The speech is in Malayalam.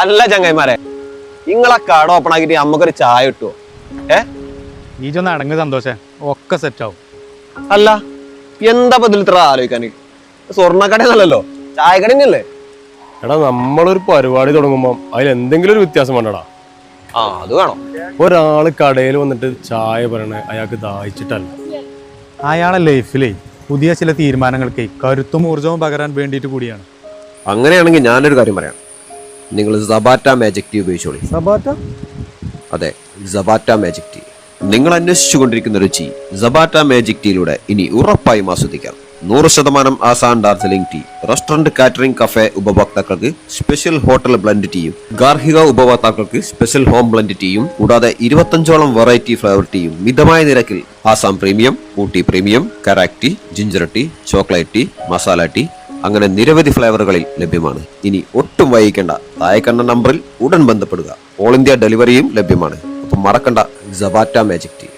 അല്ല ചങ്ങായിമാരെ നിങ്ങളെ കട ഓപ്പൺ ആക്കിയിട്ട് നമുക്കൊരു ചായ കിട്ടുമോ ഏ? നീജൊന്ന് ചൊന്ന് അടങ്ങ് സന്തോഷേ ഒക്കെ സെറ്റ് ആവും. അല്ല എന്താ ഇതിൽ ഇത്ര ആലോചിക്കാൻ സ്വർണക്കട എന്നല്ലല്ലോ ചായക്കട തന്നെയല്ലേ എടാ നമ്മളൊരു പരിപാടി തുടങ്ങുമ്പോൾ അതിൽ എന്തെങ്കിലും ഒരു വ്യത്യാസം വേണ്ടടാ. ആ അത് വേണം. ഒരാൾ കടയിൽ വന്നിട്ട് ചായ പറയണേ അയാൾക്ക് ദാഹിച്ചിട്ടല്ല. അയാളെ ലൈഫിലേ പുതിയ ചില തീരുമാനങ്ങൾക്ക് കരുത്തും ഊർജവും പകരാൻ വേണ്ടിയിട്ട് കൂടിയാണ്. അങ്ങനെയാണെങ്കിൽ ഞാനൊരു കാര്യം പറയാം. നിങ്ങൾ സബാറ്റ മാജിക് ടീ ഉപയോഗിച്ചോളി. സബാറ്റ? അതെ സബാറ്റ മാജിക് ടീ നിങ്ങൾ അന്വേഷിച്ചുകൊണ്ടിരിക്കുന്ന രുചി സബാറ്റ മാജിക് ടീയിലൂടെ ഇനി ഉറപ്പായും ആസ്വദിക്കാം. നൂറ് ശതമാനം ആസാൻ Darjeeling tea restaurant catering cafe ഉപഭോക്താക്കൾക്ക് സ്പെഷ്യൽ ഹോട്ടൽ ബ്ലെൻഡ് ടീയും ഗാർഹിക ഉപഭോക്താക്കൾക്ക് സ്പെഷ്യൽ ഹോം ബ്ലെൻഡ് ടീയും കൂടാതെ ഇരുപത്തഞ്ചോളം വെറൈറ്റി ഫ്ലേവർ ടീയും മിതമായ നിരക്കിൽ Assam premium Ooty premium karak tea ginger tea chocolate tea masala tea അങ്ങനെ നിരവധി ഫ്ലേവറുകളിൽ ലഭ്യമാണ്. ഇനി ഒട്ടും വൈകിക്കേണ്ട തായക്കണ്ണ നമ്പറിൽ ഉടൻ ബന്ധപ്പെടുക. ഓൾ ഇന്ത്യ ഡെലിവറിയും ലഭ്യമാണ്. അപ്പം മറക്കണ്ട സബാറ്റ മാജിക് ടീ